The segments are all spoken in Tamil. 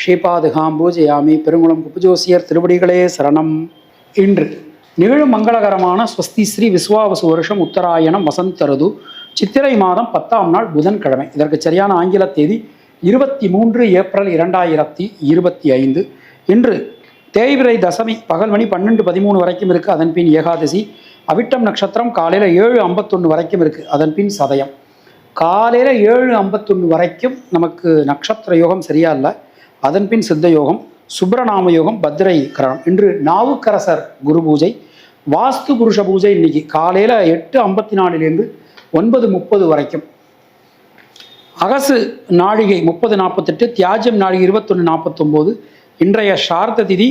ஸ்ரீபாதுகாம் பூஜையாமி பெருங்குளம் குப்புஜோசியர் திருவடிகளே சரணம். இன்று நிகழும் மங்களகரமான ஸ்வஸ்தி ஸ்ரீ விஸ்வாவசு வருஷம் உத்தராயணம் வசந்தருது சித்திரை மாதம் பத்தாம் நாள் புதன்கிழமை. இதற்கு சரியான ஆங்கில தேதி இருபத்தி மூன்று ஏப்ரல் இரண்டாயிரத்தி இருபத்தி ஐந்து. இன்று தேய்விரை தசமி பகல் மணி பன்னெண்டு பதிமூணு வரைக்கும் இருக்குது அதன் பின் ஏகாதசி அவிட்டம் நட்சத்திரம் காலையில் ஏழு ஐம்பத்தொன்று வரைக்கும் இருக்குது அதன் பின் சதயம். காலையில் ஏழு ஐம்பத்தொன்று வரைக்கும் நமக்கு நட்சத்திர யோகம் சரியா இல்லை. அதன்பின் சித்த யோகம் சுப்பிரநாம யோகம் பத்ரை கரணம் இன்று நாவுக்கரசர் குரு பூஜை வாஸ்து புருஷ பூஜை இன்னைக்கு காலையில் எட்டு ஐம்பத்தி நாலுலேருந்து ஒன்பது முப்பது வரைக்கும். அகசு நாழிகை முப்பது நாற்பத்தெட்டு தியாஜம் நாழிகை இருபத்தொன்று நாற்பத்தொம்போது இன்றைய சார்த்த திதி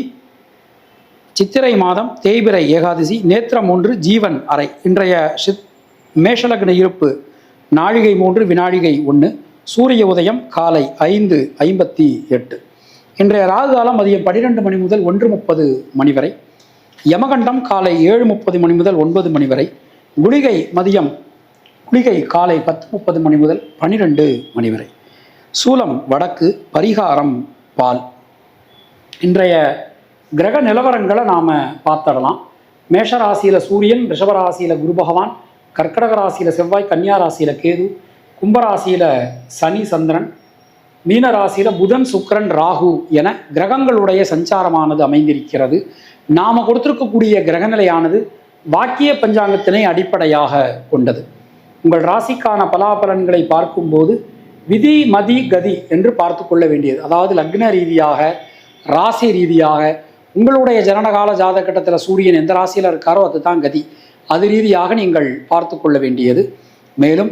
சித்திரை மாதம் தேய்பிரை ஏகாதசி நேத்திரம் ஒன்று ஜீவன் அறை. இன்றைய சித் மேஷலக்ன இருப்பு நாழிகை மூன்று வினாழிகை ஒன்று சூரிய உதயம் காலை ஐந்து ஐம்பத்தி எட்டு. இன்றைய ராகு காலம் மதியம் பன்னிரெண்டு மணி முதல் ஒன்று முப்பது மணி வரை. யமகண்டம் காலை ஏழு முப்பது மணி முதல் ஒன்பது மணி வரை. குளிகை மதியம் குளிகை காலை பத்து முப்பது மணி முதல் பன்னிரெண்டு மணி வரை. சூலம் வடக்கு பரிகாரம் பால். இன்றைய கிரக நிலவரங்களை நாம் பார்த்துடலாம். மேஷராசியில் சூரியன் ரிஷபராசியில் குரு பகவான் கர்க்கடக ராசியில் செவ்வாய் கன்னியா ராசியில் கேது கும்பராசியில் சனி சந்திரன் மீன ராசியில் புதன் சுக்கரன் ராகு என கிரகங்களுடைய சஞ்சாரமானது அமைந்திருக்கிறது. நாம் கொடுத்திருக்கக்கூடிய கிரகநிலையானது வாக்கிய பஞ்சாங்கத்தினை அடிப்படையாக கொண்டது. உங்கள் ராசிக்கான பலாபலன்களை பார்க்கும்போது விதி மதி கதி என்று பார்த்து கொள்ள வேண்டியது. அதாவது லக்ன ரீதியாக ராசி ரீதியாக உங்களுடைய ஜனனகால ஜாதகட்டத்தில் சூரியன் எந்த ராசியில் இருக்காரோ அதுதான் கதி. அது ரீதியாக நீங்கள் பார்த்து கொள்ள வேண்டியது. மேலும்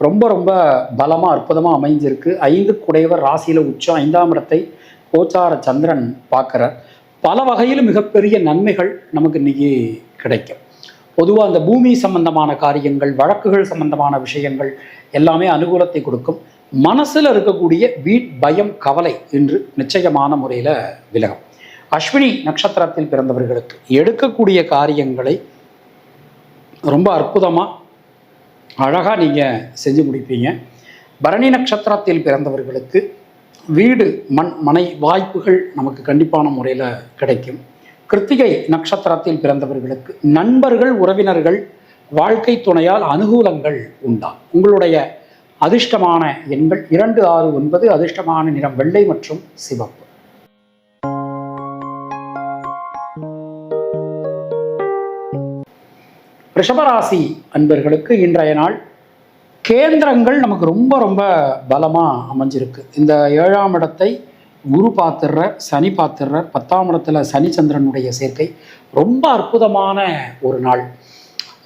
ரொம்ப ரொம்ப பலமாக அற்புதமாக அமைஞ்சிருக்கு. ஐந்து குடையவர் ராசியில் உச்சம் ஐந்தாம் இடத்தை கோச்சார சந்திரன் பார்க்குறார். பல வகையில் மிகப்பெரிய நன்மைகள் நமக்கு இன்னைக்கு கிடைக்கும். பொதுவாக அந்த பூமி சம்பந்தமான காரியங்கள் வழக்குகள் சம்பந்தமான விஷயங்கள் எல்லாமே அனுகூலத்தை கொடுக்கும். மனசில் இருக்கக்கூடிய வீட் பயம் கவலை என்று நிச்சயமான முறையில் விலகும். அஸ்வினி நட்சத்திரத்தில் பிறந்தவர்களுக்கு எடுக்கக்கூடிய காரியங்களை ரொம்ப அற்புதமாக அழகாக நீங்கள் செஞ்சு முடிப்பீங்க. பரணி நட்சத்திரத்தில் பிறந்தவர்களுக்கு வீடு மண் மனை வாய்ப்புகள் நமக்கு கண்டிப்பான முறையில் கிடைக்கும். கிருத்திகை நட்சத்திரத்தில் பிறந்தவர்களுக்கு நண்பர்கள் உறவினர்கள் வாழ்க்கை துணையால் அனுகூலங்கள் உண்டாம் உங்களுடைய அதிர்ஷ்டமான எண்கள் இரண்டு ஆறு ஒன்பது அதிர்ஷ்டமான நிறம் வெள்ளை மற்றும் சிவப்பு. ரிஷபராசி அன்பர்களுக்கு இன்றைய நாள் கேந்திரங்கள் நமக்கு ரொம்ப ரொம்ப பலமாக அமைஞ்சிருக்கு. இந்த ஏழாம் இடத்தை குரு பாத்திர சனி பாத்திர பத்தாம் இடத்துல சனிச்சந்திரனுடைய சேர்க்கை ரொம்ப அற்புதமான ஒரு நாள்.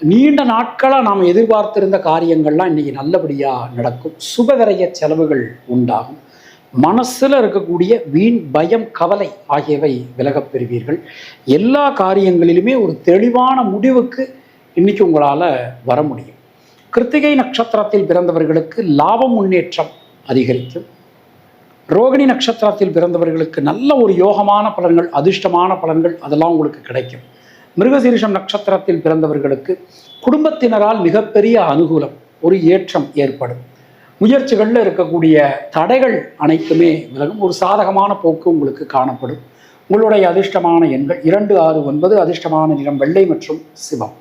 நீண்ட நாட்களாக நாம் எதிர்பார்த்திருந்த காரியங்கள்லாம் இன்றைக்கி நல்லபடியாக நடக்கும். சுபவிரய செலவுகள் உண்டாகும். மனசில் இருக்கக்கூடிய வீண் பயம் கவலை ஆகியவை விலகப் பெறுவீர்கள். எல்லா காரியங்களிலுமே ஒரு தெளிவான முடிவுக்கு இன்னைக்கு உங்களால் வர முடியும். கிருத்திகை நட்சத்திரத்தில் பிறந்தவர்களுக்கு லாப முன்னேற்றம் அதிகரிக்கும். ரோகிணி நட்சத்திரத்தில் பிறந்தவர்களுக்கு நல்ல ஒரு யோகமான பலன்கள் அதிர்ஷ்டமான பலன்கள் அதெல்லாம் உங்களுக்கு கிடைக்கும். மிருகசீரிஷம் நட்சத்திரத்தில் பிறந்தவர்களுக்கு குடும்பத்தினரால் மிகப்பெரிய அனுகூலம் ஒரு ஏற்றம் ஏற்படும். முயற்சிகளில் இருக்கக்கூடிய தடைகள் அனைத்துமே விலகும். ஒரு சாதகமான போக்கு உங்களுக்கு காணப்படும். உங்களுடைய அதிர்ஷ்டமான எண்கள் இரண்டு ஆறு ஒன்பது அதிர்ஷ்டமான நிறம் வெள்ளை மற்றும் சிவம்.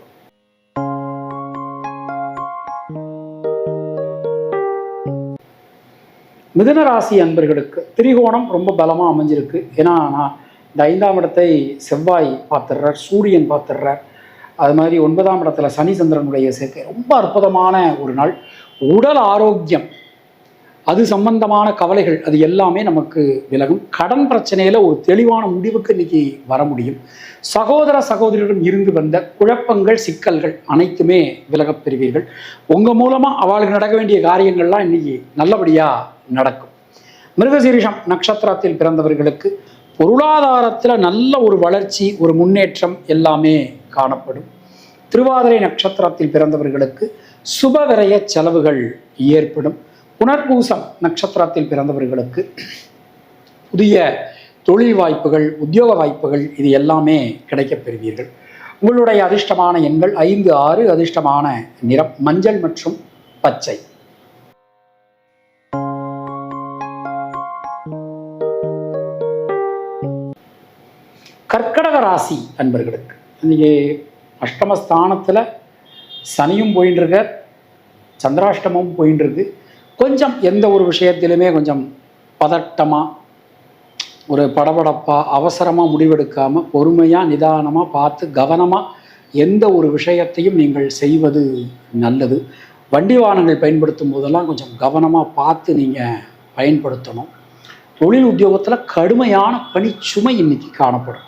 மிதுன ராசி அன்பர்களுக்கு திரிகோணம் ரொம்ப பலமாக அமைஞ்சிருக்கு. ஏன்னா நான் இந்த ஐந்தாம் இடத்தை செவ்வாய் பார்த்துடுறார் சூரியன் பார்த்துடுறார். அது மாதிரி ஒன்பதாம் இடத்துல சனி சந்திரனுடைய சேர்க்கை ரொம்ப அற்புதமான ஒரு நாள். உடல் ஆரோக்கியம் அது சம்பந்தமான கவலைகள் அது எல்லாமே நமக்கு விலகும். கடன் பிரச்சனையில் ஒரு தெளிவான முடிவுக்கு இன்னைக்கு வர முடியும். சகோதர சகோதரியிடம் இருந்து வந்த குழப்பங்கள் சிக்கல்கள் அனைத்துமே விலகப் பெறுவீர்கள். உங்கள் மூலமாக அவளுக்கு நடக்க வேண்டிய காரியங்கள்லாம் இன்னைக்கு நல்லபடியாக நடக்கும். மிருகசீரிஷம் நட்சத்திரத்தில் பிறந்தவர்களுக்கு பொருளாதாரத்தில் நல்ல ஒரு வளர்ச்சி ஒரு முன்னேற்றம் எல்லாமே காணப்படும். திருவாதிரை நட்சத்திரத்தில் பிறந்தவர்களுக்கு சுபவிரய செலவுகள் ஏற்படும். புனர்பூசம் நட்சத்திரத்தில் பிறந்தவர்களுக்கு புதிய தொழில் வாய்ப்புகள் உத்தியோக வாய்ப்புகள் இது எல்லாமே கிடைக்கப் பெறுவீர்கள். உங்களுடைய அதிர்ஷ்டமான எண்கள் ஐந்து ஆறு அதிர்ஷ்டமான நிறம் மஞ்சள் மற்றும் பச்சை. கர்க்கடக ராசி அன்பர்களுக்கு. இன்றைக்கி அஷ்டமஸ்தானத்தில் சனியும் போயின்னு சந்திராஷ்டமும் சந்திராஷ்டமம் போயின்னு இருக்கு கொஞ்சம் எந்த ஒரு விஷயத்திலுமே கொஞ்சம் பதட்டமாக ஒரு படபடப்பாக அவசரமாக முடிவெடுக்காமல் பொறுமையாக நிதானமாக பார்த்து கவனமாக எந்த ஒரு விஷயத்தையும் நீங்கள் செய்வது நல்லது. வண்டி வாகனங்கள் பயன்படுத்தும் போதெல்லாம் கொஞ்சம் கவனமாக பார்த்து நீங்கள் பயன்படுத்தணும். தொழில் உத்தியோகத்தில் கடுமையான பணிச்சுமை இன்னைக்கு காணப்படும்.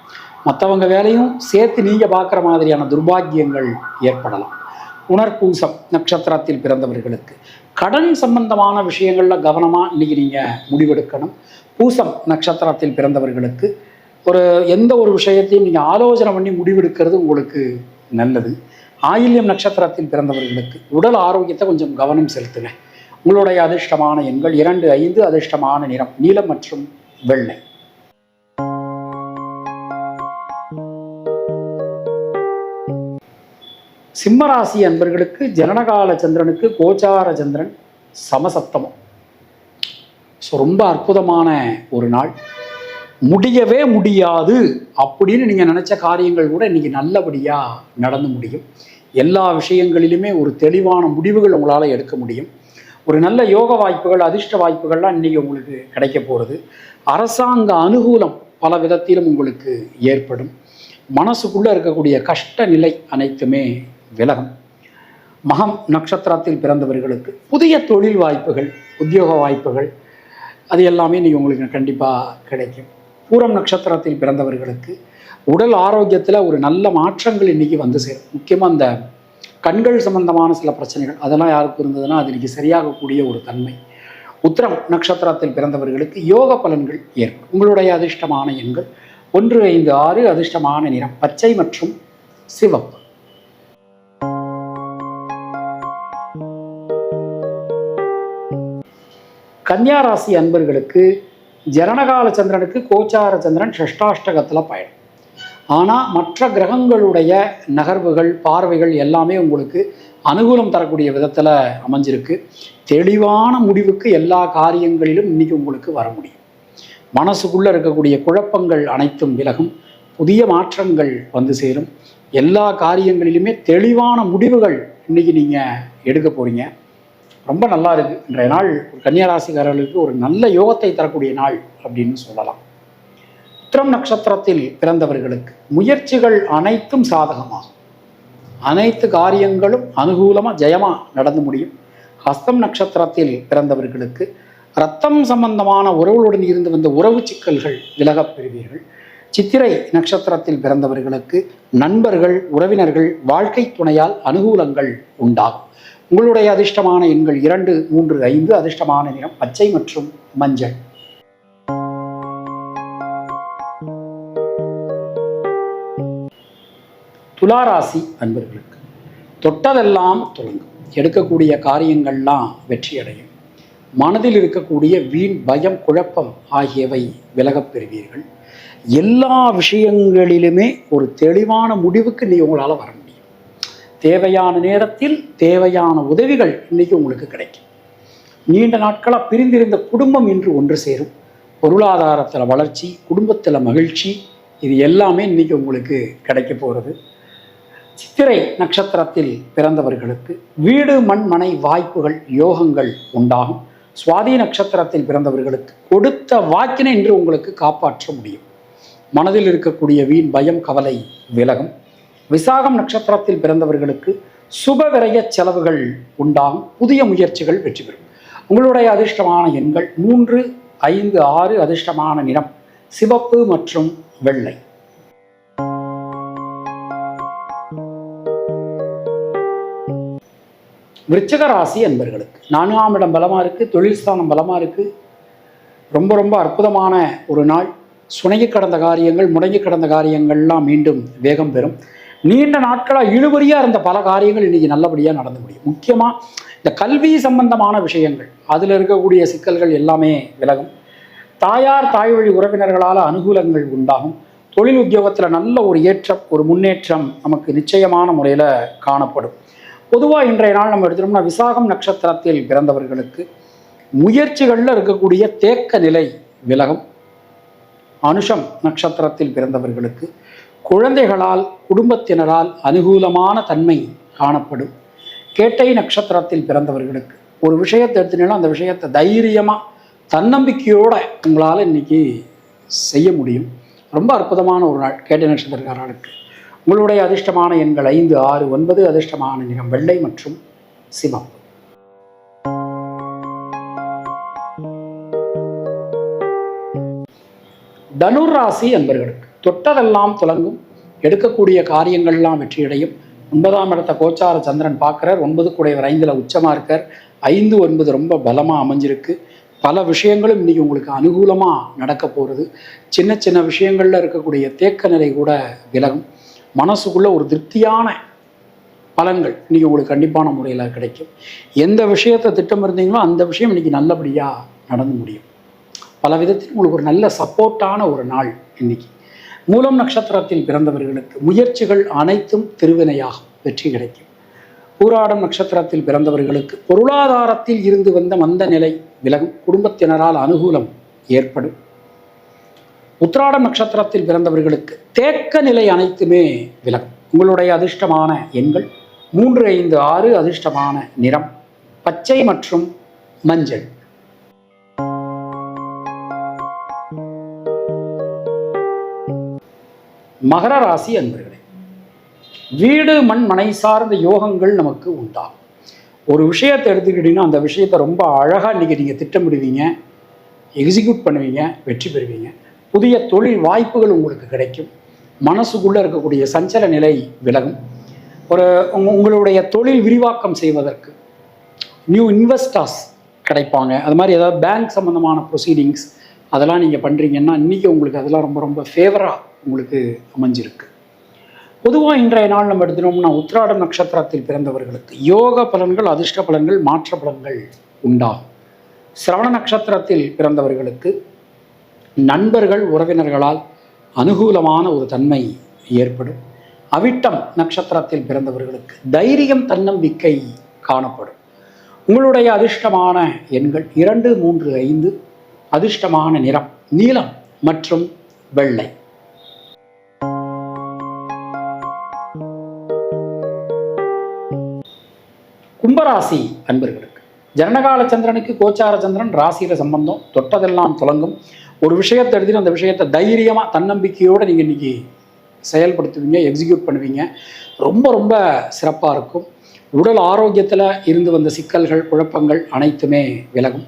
மற்றவங்க வேலையும் சேர்த்து நீங்கள் பார்க்குற மாதிரியான துர்பாக்கியங்கள் ஏற்படலாம். உணர்பூசம் நட்சத்திரத்தில் பிறந்தவர்களுக்கு. கடன் சம்பந்தமான விஷயங்களில் கவனமாக இன்னைக்கு நீங்கள் முடிவெடுக்கணும். பூசம் நட்சத்திரத்தில் பிறந்தவர்களுக்கு ஒரு எந்த ஒரு விஷயத்தையும் நீங்கள் ஆலோசனை பண்ணி முடிவெடுக்கிறது உங்களுக்கு நல்லது. ஆயில்யம் நட்சத்திரத்தில் பிறந்தவர்களுக்கு உடல் ஆரோக்கியத்தை கொஞ்சம் கவனம் செலுத்துவேன் உங்களுடைய அதிர்ஷ்டமான எண்கள் இரண்டு ஐந்து அதிர்ஷ்டமான நிறம் நீலம் மற்றும் வெள்ளை. சிம்மராசி அன்பர்களுக்கு ஜனனகால சந்திரனுக்கு கோச்சார சந்திரன் சமசப்தமம். ஸோ ரொம்ப அற்புதமான ஒரு நாள். முடியவே முடியாது அப்படின்னு நீங்கள் நினச்ச காரியங்கள் கூட இன்னைக்கு நல்லபடியாக நடந்து முடியும். எல்லா விஷயங்களிலுமே ஒரு தெளிவான முடிவுகள் உங்களால் எடுக்க முடியும். ஒரு நல்ல யோக வாய்ப்புகள் அதிர்ஷ்ட வாய்ப்புகள்லாம் இன்றைக்கி உங்களுக்கு கிடைக்க போகிறது அரசாங்க அனுகூலம் பல விதத்திலும் உங்களுக்கு ஏற்படும். மனசுக்குள்ளே இருக்கக்கூடிய கஷ்ட நிலை அனைத்துமே விலகும். மகம் நட்சத்திரத்தில் பிறந்தவர்களுக்கு புதிய தொழில் வாய்ப்புகள் உத்தியோக வாய்ப்புகள் அது எல்லாமே நீங்கள் உங்களுக்கு கண்டிப்பாக கிடைக்கும். பூரம் நட்சத்திரத்தில் பிறந்தவர்களுக்கு உடல் ஆரோக்கியத்தில் ஒரு நல்ல மாற்றங்கள் இன்றைக்கி வந்து சேரும். முக்கியமாக அந்த கண்கள் சம்பந்தமான சில பிரச்சனைகள் அதெல்லாம் யாருக்கு இருந்ததுன்னா அது இன்னைக்கு சரியாகக்கூடிய ஒரு தன்மை. உத்திரம் நட்சத்திரத்தில் பிறந்தவர்களுக்கு யோக பலன்கள் ஏற்படும். உங்களுடைய அதிர்ஷ்டமான எண்கள் ஒன்று ஐந்து ஆறு அதிர்ஷ்டமான நிறம் பச்சை மற்றும் சிவப்பு. கன்னியாராசி அன்பர்களுக்கு ஜனனகால சந்திரனுக்கு கோச்சார சந்திரன் ஷஷ்டாஷ்டகத்தில் பயணம். ஆனால் மற்ற கிரகங்களுடைய நகர்வுகள் பார்வைகள் எல்லாமே உங்களுக்கு அனுகூலம் தரக்கூடிய விதத்தில் அமைஞ்சிருக்கு. தெளிவான முடிவுக்கு எல்லா காரியங்களிலும் இன்னைக்கு உங்களுக்கு வர முடியும். மனசுக்குள்ளே இருக்கக்கூடிய குழப்பங்கள் அனைத்தும் விலகும். புதிய மாற்றங்கள் வந்து சேரும். எல்லா காரியங்களிலுமே தெளிவான முடிவுகள் இன்னைக்கு நீங்கள் எடுக்க போகிறீங்க ரொம்ப நல்லா இருக்குது இன்றைய நாள் ஒரு கன்னியராசிக்காரர்களுக்கு ஒரு நல்ல யோகத்தை தரக்கூடிய நாள் அப்படின்னு சொல்லலாம். உத்திரம் நட்சத்திரத்தில் பிறந்தவர்களுக்கு முயற்சிகள் அனைத்தும் சாதகமாகும். அனைத்து காரியங்களும் அனுகூலமாக ஜெயமாக நடந்து முடியும். ஹஸ்தம் நட்சத்திரத்தில் பிறந்தவர்களுக்கு ரத்தம் சம்பந்தமான உறவுகளுடன் இருந்து வந்த உறவு சிக்கல்கள் விலகப் பெறுவீர்கள். சித்திரை நட்சத்திரத்தில் பிறந்தவர்களுக்கு நண்பர்கள் உறவினர்கள் வாழ்க்கை துணையால் அனுகூலங்கள் உண்டாகும். உங்களுடைய அதிர்ஷ்டமான எண்கள் இரண்டு மூன்று ஐந்து அதிர்ஷ்டமான நிறம் பச்சை மற்றும் மஞ்சள். துளாராசி அன்பர்களுக்கு தொட்டதெல்லாம் தொடங்கும் எடுக்கக்கூடிய காரியங்கள்லாம் வெற்றியடையும் மனதில் இருக்கக்கூடிய வீண் பயம் குழப்பம் ஆகியவை விலகப் பெறுவீர்கள். எல்லா விஷயங்களிலுமே ஒரு தெளிவான முடிவுக்கு நீ உங்களால் வர முடியும். தேவையான நேரத்தில் தேவையான உதவிகள் இன்னைக்கு உங்களுக்கு கிடைக்கும். நீண்ட நாட்களாக பிரிந்திருந்த குடும்பம் இன்று ஒன்று சேரும். பொருளாதாரத்தில் வளர்ச்சி குடும்பத்தில் மகிழ்ச்சி இது எல்லாமே இன்னைக்கு உங்களுக்கு கிடைக்க போகிறது சித்திரை நட்சத்திரத்தில் பிறந்தவர்களுக்கு வீடு மண் மனை வாய்ப்புகள் யோகங்கள் உண்டாகும். சுவாதி நட்சத்திரத்தில் பிறந்தவர்களுக்கு கொடுத்த வாக்கினை இன்று உங்களுக்கு காப்பாற்ற முடியும். மனதில் இருக்கக்கூடிய வீண் பயம் கவலை விலகும். விசாகம் நட்சத்திரத்தில் பிறந்தவர்களுக்கு சுப விரய செலவுகள் உண்டாகும். புதிய முயற்சிகள் வெற்றி பெறும். உங்களுடைய அதிர்ஷ்டமான எண்கள் மூன்று ஐந்து ஆறு அதிர்ஷ்டமான நிறம் சிவப்பு மற்றும் வெள்ளை. விருச்சக ராசி அன்பர்களுக்கு நான்காம் இடம் பலமாக இருக்குது தொழில் ஸ்தானம் பலமாக இருக்குது ரொம்ப ரொம்ப அற்புதமான ஒரு நாள். சுணங்கி கடந்த காரியங்கள் முடங்கி கடந்த காரியங்கள்லாம் மீண்டும் வேகம் பெறும். நீண்ட நாட்களாக இழுபறியாக இருந்த பல காரியங்கள் இன்றைக்கி நல்லபடியாக நடந்து முடியும். முக்கியமாக இந்த கல்வி சம்பந்தமான விஷயங்கள் அதில் இருக்கக்கூடிய சிக்கல்கள் எல்லாமே விலகும். தாயார் தாய் வழி உறவினர்களால் அனுகூலங்கள் உண்டாகும். தொழில் உத்தியோகத்தில் நல்ல ஒரு ஏற்றம் ஒரு முன்னேற்றம் நமக்கு நிச்சயமான முறையில் காணப்படும். பொதுவாக இன்றைய நாள் நம்ம எடுத்துட்டோம்னா விசாகம் நட்சத்திரத்தில் பிறந்தவர்களுக்கு முயற்சிகளில் இருக்கக்கூடிய தேக்க நிலை விலகும் அனுஷம் நட்சத்திரத்தில் பிறந்தவர்களுக்கு குழந்தைகளால் குடும்பத்தினரால் அனுகூலமான தன்மை காணப்படும். கேட்டை நட்சத்திரத்தில் பிறந்தவர்களுக்கு ஒரு விஷயத்தை எடுத்துட்டீங்கன்னா அந்த விஷயத்தை தைரியமாக தன்னம்பிக்கையோடு உங்களால் இன்னைக்கு செய்ய முடியும். ரொம்ப அற்புதமான ஒரு நாள் கேட்டை நட்சத்திரக்காரர்களுக்கு. உங்களுடைய அதிர்ஷ்டமான எண்கள் ஐந்து ஆறு ஒன்பது அதிர்ஷ்டமான நிறம் வெள்ளை மற்றும் சிவப்பு. தனுர் ராசி என்பர்களுக்கு தொட்டதெல்லாம் துலங்கும் எடுக்கக்கூடிய காரியங்கள்லாம் வெற்றியடையும். ஒன்பதாம் இடத்த கோச்சார சந்திரன் பார்க்குறார். ஒன்பது கூடையவர் ஐந்தில் உச்சமாக இருக்கார். ஐந்து ஒன்பது ரொம்ப பலமாக அமைஞ்சிருக்கு. பல விஷயங்களும் இன்றைக்கி உங்களுக்கு அனுகூலமாக நடக்க போகிறது சின்ன சின்ன விஷயங்களில் இருக்கக்கூடிய தேக்க நிலை கூட விலகும். மனசுக்குள்ளே ஒரு திருப்தியான பலன்கள் இன்றைக்கி உங்களுக்கு கண்டிப்பான முறையில் கிடைக்கும். எந்த விஷயத்தை திட்டம் இருந்தீங்களோ அந்த விஷயம் இன்றைக்கி நல்லபடியாக நடந்து முடியும். பல விதத்தில் உங்களுக்கு ஒரு நல்ல சப்போர்ட்டான ஒரு நாள் இன்னைக்கு. மூலம் நட்சத்திரத்தில் பிறந்தவர்களுக்கு முயற்சிகள் அனைத்தும் திருவினையாகும் வெற்றி கிடைக்கும். பூராடம் நட்சத்திரத்தில் பிறந்தவர்களுக்கு பொருளாதாரத்தில் இருந்து வந்த மந்த நிலை விலகும். குடும்பத்தினரால் அனுகூலம் ஏற்படும். உத்திராட நட்சத்திரத்தில் பிறந்தவர்களுக்கு தேக்க நிலை அனைத்துமே விலகும். உங்களுடைய அதிர்ஷ்டமான எண்கள் மூன்று ஐந்து ஆறு அதிர்ஷ்டமான நிறம் பச்சை மற்றும் மஞ்சள். மகர ராசி அன்பர்களே வீடு மண் மனை சார்ந்த யோகங்கள் நமக்கு உண்டாகும். ஒரு விஷயத்தை எடுத்துக்கிட்டிங்கன்னா அந்த விஷயத்தை ரொம்ப அழகாக இன்றைக்கி நீங்கள் திட்டமிடுவீங்க எக்ஸிக்யூட் பண்ணுவீங்க வெற்றி பெறுவீங்க. புதிய தொழில் வாய்ப்புகள் உங்களுக்கு கிடைக்கும். மனசுக்குள்ளே இருக்கக்கூடிய சஞ்சல நிலை விலகும். ஒரு உங்களுடைய தொழில் விரிவாக்கம் செய்வதற்கு நியூ இன்வெஸ்டர்ஸ் கிடைப்பாங்க. அது மாதிரி ஏதாவது பேங்க் சம்மந்தமான ப்ரொசீடிங்ஸ் அதெல்லாம் நீங்கள் பண்ணுறீங்கன்னா இன்றைக்கி உங்களுக்கு அதெல்லாம் ரொம்ப ரொம்ப ஃபேவராக உங்களுக்கு அமைஞ்சிருக்கு. பொதுவாக இன்றைய நாள் நம்ம எடுத்துனோம்னா உத்திராடம் நட்சத்திரத்தில் பிறந்தவர்களுக்கு யோக பலன்கள் அதிர்ஷ்ட பலன்கள் மாற்ற பலன்கள் உண்டாகும். சிரவண நட்சத்திரத்தில் பிறந்தவர்களுக்கு நண்பர்கள் உறவினர்களால் அனுகூலமான ஒரு தன்மை ஏற்படும். அவிட்டம் நட்சத்திரத்தில் பிறந்தவர்களுக்கு தைரியம் தன்னம்பிக்கை காணப்படும். உங்களுடைய அதிர்ஷ்டமான எண்கள் இரண்டு மூன்று ஐந்து. அதிர்ஷ்டமான நிறம் நீலம் மற்றும் வெள்ளை. கும்பராசி அன்பர்களுக்கு ஜனனகால சந்திரனுக்கு கோச்சார சந்திரன் ராசியில சம்பந்தம். தொட்டதெல்லாம் தொடங்கும் ஒரு விஷயத்தை எடுத்துட்டு அந்த விஷயத்தை தைரியமா தன்னம்பிக்கையோட நீங்க இன்னைக்கு செயல்படுத்துவீங்க எக்ஸிக்யூட் பண்ணுவீங்க. ரொம்ப ரொம்ப சிறப்பாக இருக்கும். உடல் ஆரோக்கியத்தில் இருந்து வந்த சிக்கல்கள் குழப்பங்கள் அனைத்துமே விலகும்.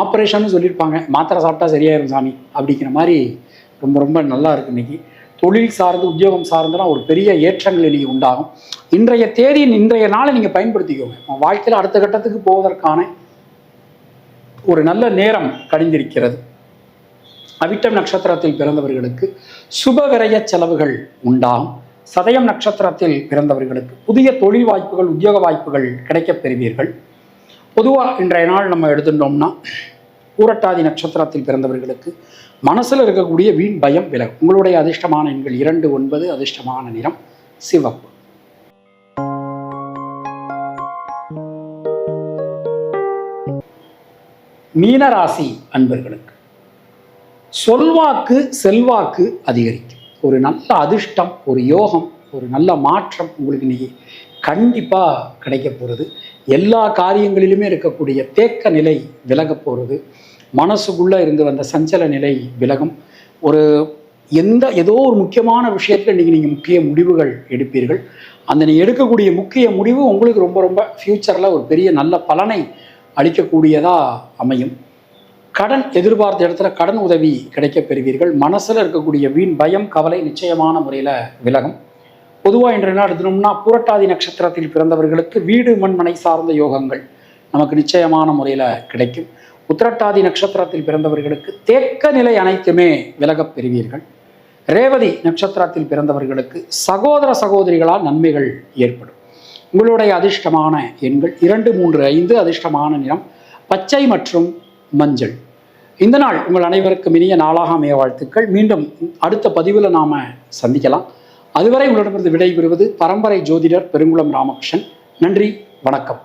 ஆப்ரேஷன் சொல்லியிருப்பாங்க. மாத்திரை சாப்பிட்டா சரியாயிரும் சாமி அப்படிங்கிற மாதிரி ரொம்ப ரொம்ப நல்லா இருக்கு இன்னைக்கு. தொழில் சார்ந்து உத்தியோகம் சார்ந்தெல்லாம் ஒரு பெரிய ஏற்றங்கள் இன்னைக்கு உண்டாகும். இன்றைய தேதியின் இன்றைய நாளை நீங்கள் பயன்படுத்திக்கோங்க. வாழ்க்கையில் அடுத்த கட்டத்துக்கு போவதற்கான ஒரு நல்ல நேரம் கடிந்திருக்கிறது அவிட்டம் நட்சத்திரத்தில் பிறந்தவர்களுக்கு சுப விரய செலவுகள் உண்டாகும். சதயம் நட்சத்திரத்தில் பிறந்தவர்களுக்கு புதிய தொழில் வாய்ப்புகள் உத்தியோக வாய்ப்புகள் கிடைக்கப் பெறுவீர்கள். பொதுவாக இன்றைய நாள் நம்ம எடுத்துட்டோம்னா பூரட்டாதி நட்சத்திரத்தில் பிறந்தவர்களுக்கு மனசில் இருக்கக்கூடிய வீண் பயம் விலகும் உங்களுடைய அதிர்ஷ்டமான எண்கள் இரண்டு ஒன்பது அதிர்ஷ்டமான நிறம் சிவப்பு. மீனராசி அன்பர்களுக்கு சொல்வாக்கு செல்வாக்கு அதிகரிக்கும். ஒரு நல்ல அதிர்ஷ்டம் ஒரு யோகம் ஒரு நல்ல மாற்றம் உங்களுக்கு இன்னைக்கு கண்டிப்பாக கிடைக்க போகிறது எல்லா காரியங்களிலுமே இருக்கக்கூடிய தேக்க நிலை விலக போகிறது மனசுக்குள்ளே இருந்து வந்த சஞ்சல நிலை விலகும். ஒரு எந்த ஏதோ ஒரு முக்கியமான விஷயத்தில் இன்றைக்கி நீங்கள் முக்கிய முடிவுகள் எடுப்பீர்கள். அந்த நீங்கள் எடுக்கக்கூடிய முக்கிய முடிவு உங்களுக்கு ரொம்ப ரொம்ப ஃப்யூச்சரில் ஒரு பெரிய நல்ல பலனை அளிக்கக்கூடியதாக அமையும். கடன் எதிர்பார்த்த இடத்துல கடன் உதவி கிடைக்கப் பெறுவீர்கள். மனசில் இருக்கக்கூடிய வீண் பயம் கவலை நிச்சயமான முறையில் விலகும். பொதுவாக இன்று என்ன எடுத்தோம்னா புரட்டாதி நட்சத்திரத்தில் பிறந்தவர்களுக்கு வீடு மண்மனை சார்ந்த யோகங்கள் நமக்கு நிச்சயமான முறையில் கிடைக்கும். உத்திரட்டாதி நட்சத்திரத்தில் பிறந்தவர்களுக்கு தேக்க நிலை அனைத்துமே விலகப் பெறுவீர்கள். ரேவதி நட்சத்திரத்தில் பிறந்தவர்களுக்கு சகோதர சகோதரிகளால் நன்மைகள் ஏற்படும். உங்களுடைய அதிர்ஷ்டமான எண்கள் இரண்டு மூன்று ஐந்து அதிர்ஷ்டமான நிறம் பச்சை மற்றும் மஞ்சள். இந்த நாள் உங்கள் அனைவருக்கும் இனிய நாளாக அமைய வாழ்த்துக்கள். மீண்டும் அடுத்த பதிவில் நாம் சந்திக்கலாம். அதுவரை உங்களிடமிருந்து விடைபெறுவது பரம்பரை ஜோதிடர் பெருங்குளம் ராமகிருஷ்ணன். நன்றி வணக்கம்.